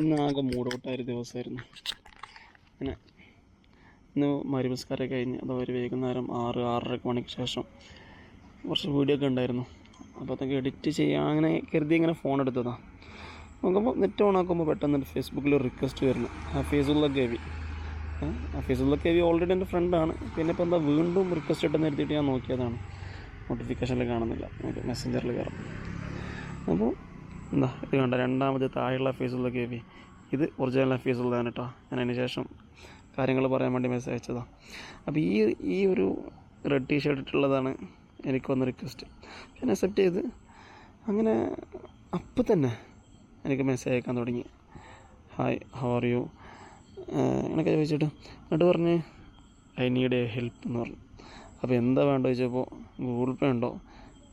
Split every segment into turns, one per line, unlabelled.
ഇന്ന് ആകെ മൂടോട്ടായൊരു ദിവസമായിരുന്നു. അങ്ങനെ ഇന്ന് മരുമസ്കാരം കഴിഞ്ഞ് അപ്പോൾ ഒരു വൈകുന്നേരം ആറ് ആറര മണിക്ക് ശേഷം കുറച്ച് വീഡിയോ ഒക്കെ ഉണ്ടായിരുന്നു. അപ്പോൾ അതൊക്കെ എഡിറ്റ് ചെയ്യാൻ അങ്ങനെ കരുതി ഇങ്ങനെ ഫോൺ എടുത്തതാണ് നോക്കുമ്പോൾ നെറ്റ് ഓൺ ആക്കുമ്പോൾ പെട്ടെന്ന് ഫേസ്ബുക്കിൽ റിക്വസ്റ്റ് വരുന്നു. Hafizullah Gavi Hafizullah Gavi already എന്റെ ഫ്രണ്ടാണ് പിന്നെ ഇപ്പോൾ എന്താ വീണ്ടും റിക്വസ്റ്റ് ഇട്ടെന്ന് എഴുതിയിട്ട് ഞാൻ നോക്കിയതാണ്. നോട്ടിഫിക്കേഷനിൽ കാണുന്നില്ല. മെസ്സഞ്ചറിൽ കയറാം അപ്പോൾ എന്താ ഇത് കണ്ട? രണ്ടാമത് താഴെയുള്ള ഫീസുള്ള കെ വി ഇത് ഒറിജിനൽ ഫീസുള്ളതാണ് കേട്ടോ ഞാൻ അതിന് ശേഷം കാര്യങ്ങൾ പറയാൻ വേണ്ടി മെസ്സേജ് അയച്ചതാണ് അപ്പോൾ ഈ ഈ ഒരു റെഡ് ടീ ഷർട്ട് ഇട്ടുള്ളതാണ് എനിക്ക് വന്ന റിക്വസ്റ്റ് ഞാൻ അക്സെപ്റ്റ് ചെയ്ത് അങ്ങനെ അപ്പം തന്നെ എനിക്ക് മെസ്സേജ് അയക്കാൻ തുടങ്ങി. ഹായ് ഹൗ ആർ യു അങ്ങനെയൊക്കെ ചോദിച്ചിട്ട് എന്നിട്ട് പറഞ്ഞ് ഐ നീഡ് എ ഹെൽപ്പ് എന്ന് പറഞ്ഞു. അപ്പോൾ എന്താ വേണ്ടത് ചോദിച്ചപ്പോൾ ഗൂഗിൾ പേ ഉണ്ടോ?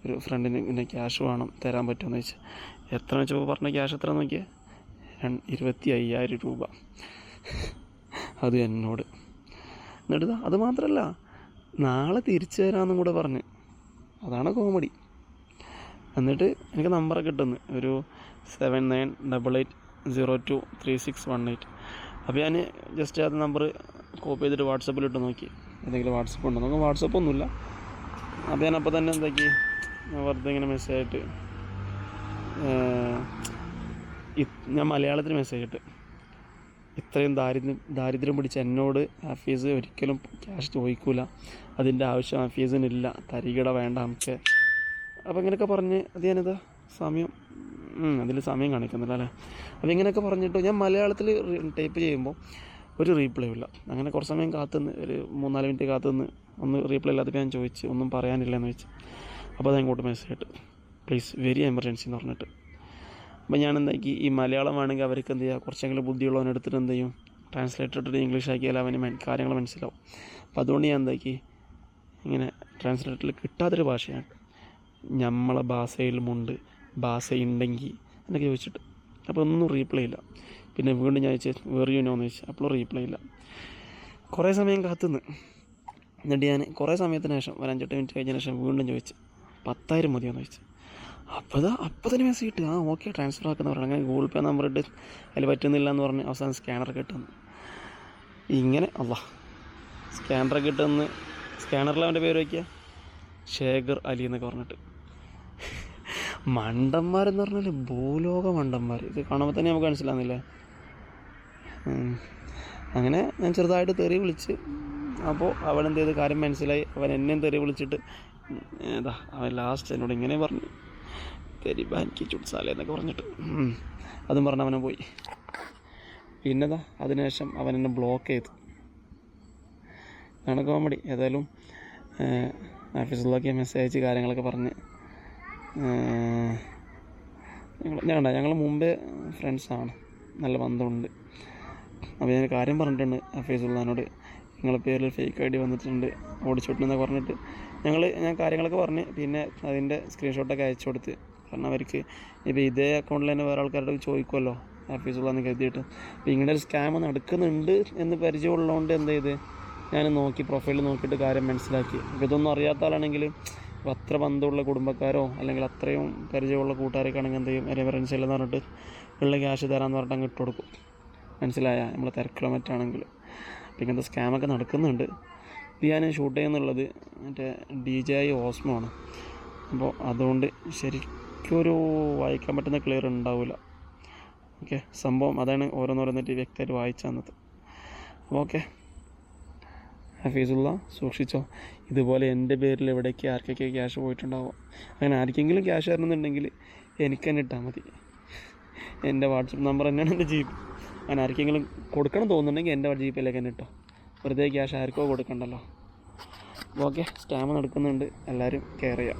ഒരു ഫ്രണ്ടിന് പിന്നെ ക്യാഷ് വേണം തരാൻ പറ്റുമെന്ന് ചോദിച്ചു. എത്ര വെച്ചപ്പോൾ പറഞ്ഞ ക്യാഷ് എത്ര നോക്കിയേ? ഇരുപത്തി അയ്യായിരം രൂപ. അത് എന്നോട്. എന്നിട്ട് അത് മാത്രമല്ല നാളെ തിരിച്ചു തരാമെന്നും കൂടെ പറഞ്ഞ്. അതാണ് കോമഡി എന്നിട്ട് എനിക്ക് നമ്പറൊക്കെ കിട്ടുന്നു. ഒരു seven nine double eight zero two three six one eight അപ്പോൾ ഞാൻ ജസ്റ്റ് അത് നമ്പർ കോപ്പി ചെയ്തിട്ട് വാട്സപ്പിൽ ഇട്ട് നോക്കി. എന്തെങ്കിലും വാട്സപ്പ് ഉണ്ടോ? നമുക്ക് വാട്സപ്പ് ഒന്നുമില്ല. അപ്പോൾ ഞാൻ അപ്പോൾ തന്നെ എന്താക്കി വെറുതെ ഇങ്ങനെ മെസ്സേജ് ആയിട്ട് ഞാൻ മലയാളത്തിൽ മെസ്സേജ് ഇട്ട്. ഇത്രയും ദാരിദ്ര്യം ദാരിദ്ര്യം പിടിച്ച എന്നോട് ഹാഫീസ് ഒരിക്കലും ക്യാഷ് ചോദിക്കൂല. അതിന്റെ ആവശ്യം ഹാഫീസിനില്ല തരികിട വേണ്ട നമുക്ക്. അപ്പോൾ ഇങ്ങനെയൊക്കെ പറഞ്ഞ് അത് ഞാനിതാ സമയം അതിൽ സമയം കാണിക്കുന്നില്ല അല്ലേ? അപ്പോൾ ഇങ്ങനെയൊക്കെ പറഞ്ഞിട്ട് ഞാൻ മലയാളത്തിൽ ടൈപ്പ് ചെയ്യുമ്പോൾ ഒരു റീപ്ലൈ ഇല്ല. അങ്ങനെ കുറച്ച് സമയം കാത്തുനിന്ന് ഒരു മൂന്നാൽ മിനിറ്റ് കാത്തുനിന്ന് ഒന്ന് റീപ്ലൈ ഇല്ലാത്തപ്പോൾ ഞാൻ ചോദിച്ച് ഒന്നും പറയാനില്ല എന്ന് വെച്ച്. അപ്പോൾ അത് അങ്ങോട്ട് മെസ്സേജ് ആയിട്ട് പ്ലീസ് വെരി എമർജൻസി എന്ന് പറഞ്ഞിട്ട്. അപ്പോൾ ഞാൻ എന്താക്കി ഈ മലയാളം ആണെങ്കിൽ അവർക്ക് എന്ത് ചെയ്യുക കുറച്ചെങ്കിലും ബുദ്ധിയുള്ളവൻ എടുത്തിട്ട് എന്ത് ചെയ്യും? ട്രാൻസ്ലേറ്റ് ഇട്ടിട്ട് ഇംഗ്ലീഷ് ആക്കിയാൽ അവന് കാര്യങ്ങൾ മനസ്സിലാവും. അപ്പോൾ അതുകൊണ്ട് ഞാൻ എന്താക്കി ഇങ്ങനെ ട്രാൻസ്ലേറ്ററിൽ കിട്ടാത്തൊരു ഭാഷയാണ്. നമ്മളെ ഭാഷയിലുമുണ്ട് ഭാഷയുണ്ടെങ്കിൽ എന്നൊക്കെ ചോദിച്ചിട്ട്. അപ്പോൾ ഒന്നും റീപ്ലൈ ഇല്ല. പിന്നെ വീണ്ടും ഞാൻ ചോദിച്ചു വേറെ എന്ന് ചോദിച്ചു. അപ്പോഴും റീപ്ലൈ ഇല്ല. കുറേ സമയം കാത്തുനിന്ന്. എന്നിട്ട് ഞാൻ കുറേ സമയത്തിന് ശേഷം ഒരു അഞ്ചെട്ട് മിനിറ്റ് കഴിഞ്ഞതിന് ശേഷം വീണ്ടും ചോദിച്ചു. പത്തായിരം മതിയോ എന്ന് ചോദിച്ചു. അപ്പോൾ അപ്പോൾ തന്നെ മെസ്സേജ് ഇട്ട് ആ ഓക്കെ ട്രാൻസ്ഫർ ആക്കുന്ന പറഞ്ഞു. അങ്ങനെ ഗൂഗിൾ പേ നമ്പർ ഇട്ട് അതിൽ പറ്റുന്നില്ല എന്ന് പറഞ്ഞ് അവസാനം സ്കാനർ കിട്ടുന്നു ഇങ്ങനെ അല്ല സ്കാനർ കിട്ടുന്ന സ്കാനറിൽ അവന്റെ പേര് വയ്ക്കുക ശേഖർ അലി എന്നൊക്കെ പറഞ്ഞിട്ട്. മണ്ടന്മാരെന്ന് പറഞ്ഞാൽ ഭൂലോക മണ്ടന്മാർ ഇത് കാണുമ്പോൾ തന്നെ നമുക്ക് മനസ്സിലാകുന്നില്ലേ അങ്ങനെ ഞാൻ ചെറുതായിട്ട് തെറി വിളിച്ച് അപ്പോൾ അവൻ എന്ത് ചെയ്ത്? കാര്യം മനസ്സിലായി. അവൻ എന്നെയും തെറി വിളിച്ചിട്ട് ഏതാ അവൻ ലാസ്റ്റ് എന്നോട് ഇങ്ങനെ പറഞ്ഞു. തെരിബ എനിക്ക് ചുട്സാല എന്നൊക്കെ പറഞ്ഞിട്ട്. അതും പറഞ്ഞ് അവനെ പോയി. പിന്നെതാ അതിനുശേഷം അവൻ എന്നെ ബ്ലോക്ക് ചെയ്തു. അതാണ് കോമഡി ഏതായാലും ഓഫീസിലൊക്കെ മെസ്സേജ് കാര്യങ്ങളൊക്കെ പറഞ്ഞ്. ഞങ്ങൾ ഞങ്ങൾ ഞങ്ങൾ മുമ്പേ ഫ്രണ്ട്സാണ് നല്ല ബന്ധമുണ്ട്. അപ്പോൾ ഞാൻ കാര്യം പറഞ്ഞിട്ടുണ്ട് ഫേസുള്ളതിനോട് നിങ്ങളെ പേരിൽ ഫേക്ക് ഐ ഡി വന്നിട്ടുണ്ട് ഓടിച്ചോട്ടെന്നൊക്കെ പറഞ്ഞിട്ട്. ഞങ്ങൾ ഞാൻ കാര്യങ്ങളൊക്കെ പറഞ്ഞ് പിന്നെ അതിന്റെ സ്ക്രീൻഷോട്ടൊക്കെ അയച്ചു കൊടുത്ത്. കാരണം അവർക്ക് ഇപ്പോൾ ഇതേ അക്കൗണ്ടിൽ തന്നെ വേറെ ആൾക്കാരോട് ചോദിക്കുമല്ലോ ഓഫീസുള്ളതെന്ന് കരുതിയിട്ട്. അപ്പോൾ ഇങ്ങനെ ഒരു സ്കാം നടക്കുന്നുണ്ട് എന്ന് പരിചയമുള്ളതുകൊണ്ട് എന്ത് ചെയ്ത്? ഞാൻ നോക്കി പ്രൊഫൈൽ നോക്കിയിട്ട് കാര്യം മനസ്സിലാക്കി. അപ്പോൾ ഇതൊന്നും അറിയാത്ത ആളാണെങ്കിൽ അപ്പോൾ അത്ര ബന്ധമുള്ള കുടുംബക്കാരോ അല്ലെങ്കിൽ അത്രയും പരിചയമുള്ള കൂട്ടുകാരൊക്കെ ആണെങ്കിൽ എന്ത് ചെയ്യും? റെഫറൻസ് ഇല്ലെന്ന് പറഞ്ഞിട്ട് ഉള്ള ക്യാഷ് തരാമെന്ന് പറഞ്ഞിട്ട് അങ്ങ് ഇട്ട് കൊടുക്കും. മനസ്സിലായ? നമ്മൾ തിരക്കുള്ള മറ്റാണെങ്കിൽ അപ്പോൾ ഇങ്ങനത്തെ സ്കാമൊക്കെ നടക്കുന്നുണ്ട്. ഇത് ഞാൻ ഷൂട്ട് ചെയ്യുന്നുള്ളത് മറ്റേ ഡി ജെ ഐ ഓസ്മോ ആണ് അപ്പോൾ അതുകൊണ്ട് ശരിക്കും ഒരു വായിക്കാൻ പറ്റുന്ന ക്ലിയർ ഉണ്ടാവില്ല ഓക്കെ സംഭവം അതാണ് ഓരോന്നോരോന്നിട്ട് വ്യക്തമായിട്ട് വായിച്ചു തന്നത് ഓക്കെ. ഹഫീസുള്ള സൂക്ഷിച്ചോ. ഇതുപോലെ എന്റെ പേരിൽ എവിടേക്ക് ആർക്കൊക്കെ ക്യാഷ് പോയിട്ടുണ്ടാവും. അങ്ങനെ ആർക്കെങ്കിലും ക്യാഷ് തരണമെന്നുണ്ടെങ്കിൽ എനിക്ക് തന്നെ ഇട്ടാൽ മതി. എന്റെ വാട്സപ്പ് നമ്പർ തന്നെയാണ് എന്റെ ജീപ്പ് അങ്ങനെ ആർക്കെങ്കിലും കൊടുക്കണം തോന്നുന്നുണ്ടെങ്കിൽ എന്റെ ജി പേയിലേക്ക് തന്നെ ഇട്ടോ. വെറുതെ ക്യാഷ് ആർക്കോ കൊടുക്കണ്ടല്ലോ. ഓക്കെ സ്റ്റാമ്പ് നടക്കുന്നുണ്ട് എല്ലാവരും കെയർ ചെയ്യാം.